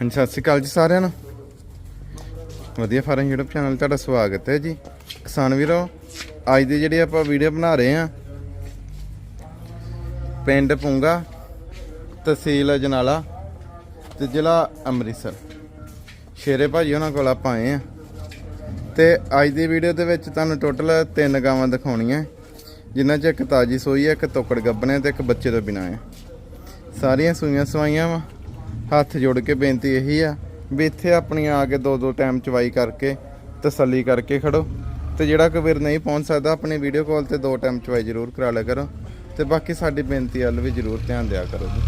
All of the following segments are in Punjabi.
ਹਾਂਜੀ, ਸਤਿ ਸ਼੍ਰੀ ਅਕਾਲ ਜੀ ਸਾਰਿਆਂ ਨੂੰ। ਵਧੀਆ ਫਾਰਮ YouTube ਚੈਨਲ ਤੁਹਾਡਾ ਸਵਾਗਤ ਹੈ ਜੀ। ਕਿਸਾਨ ਵੀਰੋ, ਅੱਜ ਦੀ ਜਿਹੜੀ ਆਪਾਂ ਵੀਡੀਓ ਬਣਾ ਰਹੇ ਆ ਪਿੰਡ ਪੁੰਗਾ, ਤਹਿਸੀਲ ਅਜਨਾਲਾ ਤੇ ਜ਼ਿਲ੍ਹਾ ਅੰਮ੍ਰਿਤਸਰ। ਸ਼ੇਰੇ ਭਾਜੀ ਉਹਨਾਂ ਕੋਲ ਆਪਾਂ ਆਏ ਆ ਤੇ ਅੱਜ ਦੀ ਵੀਡੀਓ ਦੇ ਵਿੱਚ ਤੁਹਾਨੂੰ ਟੋਟਲ ਤਿੰਨ ਗਾਵਾਂ ਦਿਖਾਉਣੀਆਂ। ਜਿਨ੍ਹਾਂ 'ਚ ਇੱਕ ਤਾਜੀ ਸੋਈ ਹੈ, ਇੱਕ ਤੋਕੜ ਗੱਬਣੇ ਤੇ ਇੱਕ ਬੱਚੇ ਤੋਂ ਬਿਨਾਂ ਹੈ। ਸਾਰੀਆਂ ਸੂਈਆਂ ਸਵਾਈਆਂ ਵਾ। ਹੱਥ ਜੋੜ ਕੇ ਬੇਨਤੀ ਇਹੀ ਆ ਵੀ ਇੱਥੇ ਆਪਣੀਆਂ ਆ ਕੇ ਦੋ ਦੋ ਟਾਈਮ ਚਵਾਈ ਕਰਕੇ ਤਸੱਲੀ ਕਰਕੇ ਖੜੋ ਤੇ ਜਿਹੜਾ ਕੋਈ ਵੀਰ ਨਹੀਂ ਪਹੁੰਚ ਸਕਦਾ ਆਪਣੀ ਵੀਡੀਓ ਕਾਲ ਤੇ ਦੋ ਟਾਈਮ ਚਵਾਈ ਜ਼ਰੂਰ ਕਰਾ ਲਿਆ ਕਰੋ ਤੇ ਬਾਕੀ ਸਾਡੀ ਬੇਨਤੀ ਵੱਲ ਵੀ ਜ਼ਰੂਰ ਧਿਆਨ ਦਿਆ ਕਰੋ ਜੀ।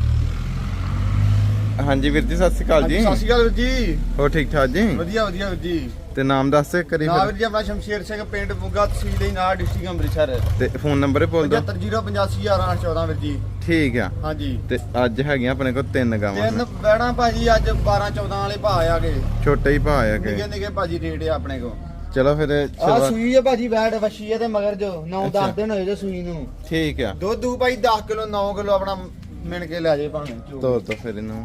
ਹਾਂਜੀ ਵੀਰ ਜੀ ਸਤਿ ਸ਼੍ਰੀ ਅਕਾਲ ਜੀ। ਸਤਿ ਸ਼੍ਰੀ ਅਕਾਲ ਵੀਰ ਜੀ। ਹੋ ਠੀਕ ਠਾਕ ਜੀ? ਵਧੀਆ ਵਧੀਆ ਵੀਰ ਜੀ। ਤੇ ਨਾਮ ਦੱਸ ਦੇ ਕਰੀ ਨਾਮ ਜੀ ਆਪਣਾ ਸ਼ਮਸ਼ੇਰ ਸਿੰਘ ਪਿੰਡ ਬੁੱਗਾ ਤਹਿਸੀਲ ਦੇ ਨਾਲ ਡਿਸਟ੍ਰਿਕਟ ਅੰਮ੍ਰਿਤਸਰ। ਤੇ ਫੋਨ ਨੰਬਰ ਬੋਲ ਦਿਓ 75085114 ਵੀਰ ਜੀ। ਠੀਕ ਆ। ਹਾਂਜੀ। ਤੇ ਅੱਜ ਹੈਗੀਆਂ ਆਪਣੇ ਕੋਲ ਤਿੰਨ ਗਾਵਾਂ। ਤਿੰਨ ਬੈਣਾ ਭਾਜੀ ਅੱਜ 12 14 ਵਾਲੇ ਭਾਅ ਆ ਗਏ ਛੋਟੇ ਹੀ ਭਾ ਆ ਨਿੱਕੇ ਕੇ ਨਿੱਕੇ ਭਾਜੀ ਰੇਟ ਆ ਆਪਣੇ ਕੋ ਚਲੋ ਫਿਰ ਆ ਸੂਈ ਹੈ ਭਾਜੀ ਬੈੜ ਵਸ਼ੀ ਹੈ ਤੇ ਮਗਰ ਜੋ 9 ਅੱਛਾ। 10 ਦਿਨ ਹੋਏ ਜੋ ਸੂਈ ਨੂੰ। ਠੀਕ ਆ। ਦੁੱਧ ਦੂ ਭਾਈ 10 ਕਿਲੋ 9 ਕਿਲੋ ਆਪਣਾ ਮਿਣ ਕੇ ਲੈ ਜੇ ਭਾਵੇਂ। ਤੋ ਤੋ ਫਿਰ ਇਹਨੂੰ।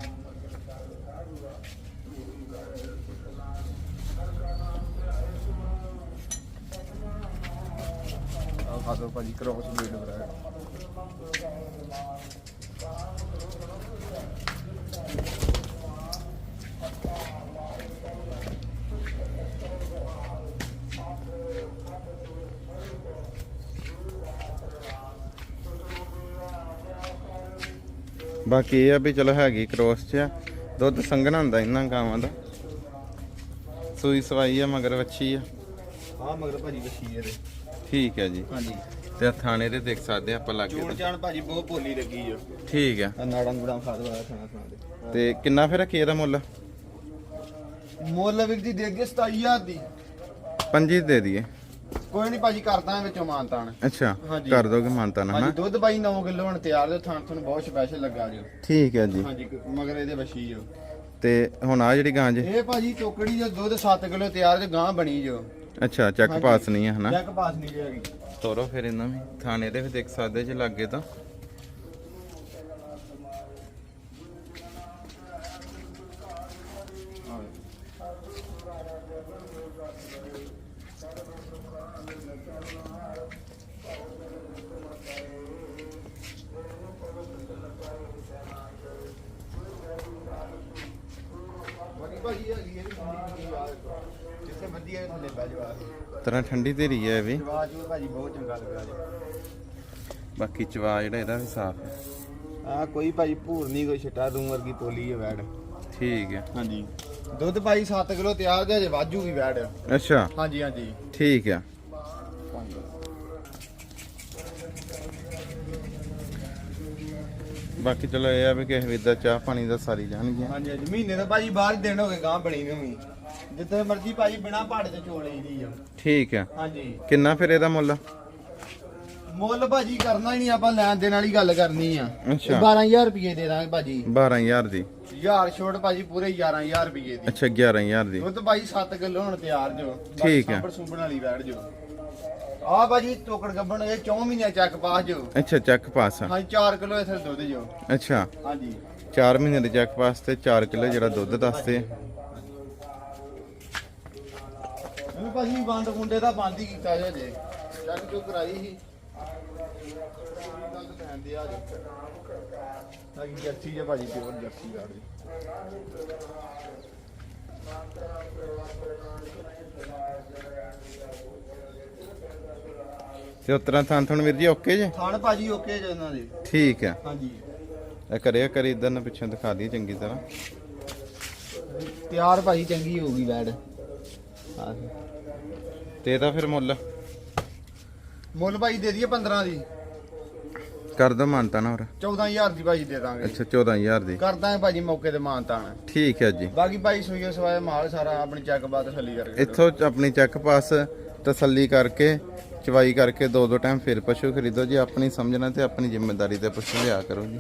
ਖਾ ਦੋ ਭਾਜੀ ਕ੍ਰੋਸ ਬਰੀਡ ਬਰਾ ਬਾਕੀ ਇਹ ਆ ਵੀ ਚਲੋ ਹੈਗੀ ਕ੍ਰੋਸ ਚ ਆ ਦੁੱਧ ਸੰਘਣਾ ਹੁੰਦਾ ਇਹਨਾਂ ਗਾਵਾਂ ਦਾ। ਸੂਈ ਸਵਾਈ ਆ ਮਗਰ ਵੱਛੀ ਆ। ਆ ਮਗਰ ਭਾਜੀ ਹੈ ਤੇ ਠੀਕ ਹੈ ਜੀ। ਹਾਂਜੀ। ਤੇ ਥਾਣੇ ਦੇ ਦੇਖ ਸਕਦੇ ਆ ਆਪਾਂ ਲਾਗੇ ਤੋਂ। ਚਾਣ ਭਾਜੀ ਬਹੁਤ ਭੋਲੀ ਲੱਗੀ ਜੋ ਠੀਕ ਆ ਨਾੜਾਂ ਗੁੜਾਂ ਖਾ ਦਵਾ ਖਾਣਾ ਖਾਣਾ ਦੇ। ਤੇ ਕਿੰਨਾ ਫਿਰ ਰੱਖੀ ਇਹਦਾ ਮੁੱਲ? ਮੁੱਲ ਵੀਰ ਜੀ ਦੇ ਅੱਗੇ 27000 ਦੀ। ਪੰਜੀ ਦੇ ਦਈਏ। ਕੋਈ ਨਹੀਂ ਭਾਜੀ ਕਰਦਾ ਵਿੱਚੋਂ ਮਾਨਤਾਨ ਅੱਛਾ। ਕਰ ਦੋਗੇ ਮਾਨਤਾ ਨਾ ਹਾਂਜੀ ਹਨਾ ਦੁੱਧ ਭਾਈ 9 ਕਿਲੋ ਹੁਣ ਤਿਆਰ ਦੇ ਥਾਂ ਤੁਹਾਨੂੰ ਬਹੁਤ ਸਪੈਸ਼ਲ ਲੱਗਾ ਜੋ। ਠੀਕ ਹੈ ਜੀ। ਹਾਂਜੀ ਮਗਰ ਇਹਦੇ ਵਸ਼ੀ ਜੋ ਤੇ ਹੁਣ ਆ ਜਿਹੜੀ ਗਾਂ ਜੇ। ਇਹ ਭਾਜੀ ਟੋਕੜੀ ਦਾ ਦੁੱਧ 7 ਕਿਲੋ ਤਿਆਰ ਤੇ ਗਾਂ ਬਣੀ ਜੋ। ਅੱਛਾ ਚੱਕ। ਪਾਸ ਨਹੀਂ ਹੈ ਹਨਾ? ਜੱਗ ਪਾਸ ਨਹੀਂ ਹੈਗੀ ਤੋਰੋ ਫਿਰ ਇਹਨਾਂ ਵੀ ਥਾਣੇ ਦੇ ਵੀ ਦੇਖ ਸਕਦੇ ਜੇ ਲੱਗੇ ਤਾਂ। ਭਾਜੀ ਹੈਗੀ ਇਹ ਵੀ ਵਧੀਆ ਇਹ ਥੱਲੇ ਬਹਿ ਜਾਵਾ ਤਰ੍ਹਾਂ ਠੰਡੀ ਧੀਰੀ ਹੈ ਇਹ ਵੀ। ਜਵਾਜ ਉਹ ਭਾਜੀ ਬਹੁਤ ਚੰਗਾ ਲੱਗਾ ਜੀ। ਬਾਕੀ ਚਵਾ ਜਿਹੜਾ ਇਹਦਾ ਵੀ ਸਾਫ਼ ਹੈ। ਆ ਕੋਈ ਭਾਜੀ ਭੂਰ ਨਹੀਂ ਕੋਈ ਛਟਾ ਰੂਮ ਵਰਗੀ ਪੋਲੀ ਹੈ ਵੈੜ। ਠੀਕ ਹੈ। ਹਾਂਜੀ। ਦੁੱਧ ਭਾਈ 7 ਕਿਲੋ ਤਿਆਰ ਦੇ ਜੇ ਵਾਜੂ ਵੀ ਵੈੜ। ਅੱਛਾ। ਹਾਂਜੀ ਹਾਂਜੀ। ਠੀਕ ਆ। ਬਾਕੀ ਚਲੋ ਇਹ ਆ ਵੀ ਕਿਸੇ ਦਾ ਚਾਹ ਪਾਣੀ ਦਾ ਸਾਰੀ ਜਾਣਗੀਆਂ। ਹਾਂਜੀ ਹਾਂਜੀ। ਮਹੀਨੇ ਦਾ ਭਾਜੀ ਬਾਹਰ ਹੀ ਦਿਨ ਹੋ ਗਏ ਗਾਂ ਬਣੀ ਨੂੰ ਵੀ। ਜਿੱਥੇ ਮਰਜ਼ੀ ਭਾਜੀ ਬਿਨਾ ਪਹਾੜੇ ਤੇ ਚੋਲ ਲਈਦੀ ਆ। ਠੀਕ ਆ। ਹਾਂਜੀ। ਕਿੰਨਾ ਫਿਰ ਇਹਦਾ ਮੁੱਲ? ਮੁੱਲ ਭਾਜੀ ਕਰਨਾ ਹੀ ਨਹੀਂ ਆਪਾਂ ਲੈਣ ਦੇਣ ਵਾਲੀ ਗੱਲ ਕਰਨੀ ਆ। ਅੱਛਾ। 12000 ਰੁਪਏ ਦੇ ਦਾਂਗੇ ਭਾਜੀ। 12000 ਦੀ। ਯਾਰ ਛੋਟ ਭਾਜੀ ਪੂਰੇ 11000 ਰੁਪਏ ਦੀ। ਅੱਛਾ 11000 ਦੀ। ਦੁੱਧ ਭਾਜੀ 7 ਕਿਲੋ ਹੁਣ ਤਿਆਰ ਜੋ। ਠੀਕ ਹੈ। ਸੁੰਬਣ ਵਾਲੀ ਬੈਠ ਜੋ। ਆ ਭਾਜੀ ਟੋਕੜ ਗੱਬਣ ਇਹ 4 ਮਹੀਨੇ ਚੱਕ ਪਾਸ ਜੋ। ਅੱਛਾ ਚੱਕ ਪਾਸ ਆ। ਹਾਂਜੀ 4 ਕਿਲੋ ਇਥੇ ਦੁੱਧ ਜੋ। ਅੱਛਾ। ਹਾਂਜੀ। 4 ਮਹੀਨੇ ਦੇ ਚੱਕ ਪਾਸ ਤੇ 4 ਕਿਲੋ ਜਿਹੜਾ ਦੁੱਧ ਦੱਸਦੇ। ਇਹ ਭਾਜੀ ਬੰਦ ਮੁੰਡੇ ਦਾ ਬੰਦ ਹੀ ਕੀਤਾ ਜੋ ਜੇ। ਚੱਕ ਜੋ ਕਰਾਈ ਸੀ। ਤਾਂ ਤੇ ਉਤਰਾ ਥਾਂ ਥਣ ਵੀਰ ਜੀ ਓਕੇ ਜੇ? ਖਾਣ ਭਾਜੀ ਓਕੇ ਜੋ ਇਹਨਾਂ ਦੇ। ਠੀਕ ਆ ਹਾਂਜੀ। ਇਹ ਕਰਿਆ ਕਰੀ ਇਧਰ ਨਾ ਪਿੱਛੋਂ ਦਿਖਾ ਦਈਏ ਚੰਗੀ ਤਰ੍ਹਾਂ। ਤਿਆਰ ਭਾਜੀ ਚੰਗੀ ਹੋਊਗੀ ਬੈਡ ਤੇ ਇਹਦਾ ਫਿਰ ਮੁੱਲ? ਮੁੱਲ ਭਾਜੀ ਦੇ ਦਈਏ 15 ਦੀ। ਕਰ ਦੋ ਮਾਨਤਾ ਨਾ ਹੋਰ। 14000 ਦੀ ਭਾਜੀ ਦੇ ਦਾਂਗੇ। ਅੱਛਾ 14000 ਦੀ। ਕਰਦਾ ਹੈ ਭਾਜੀ ਮੌਕੇ ਤੇ ਮਾਨਤਾਨ ਠੀਕ ਹੈ ਜੀ। ਬਾਕੀ ਭਾਈ ਸੂਈਏ ਸਵਾਏ ਮਾਲ ਸਾਰਾ ਆਪਣੀ ਚੈੱਕ ਬਾਤ ਥੱਲੀ ਕਰਕੇ ਇੱਥੋਂ ਆਪਣੀ ਚੈੱਕ ਪਾਸ ਤਸੱਲੀ ਕਰਕੇ ਚਵਾਈ ਕਰਕੇ ਦੋ ਦੋ ਟਾਈਮ ਫਿਰ ਪਸ਼ੂ ਖਰੀਦੋ ਜੀ, ਆਪਣੀ ਸਮਝਣਾ ਤੇ ਆਪਣੀ ਜ਼ਿੰਮੇਵਾਰੀ ਤੇ ਪਸ਼ੂ ਲਿਆ ਕਰੋ ਜੀ।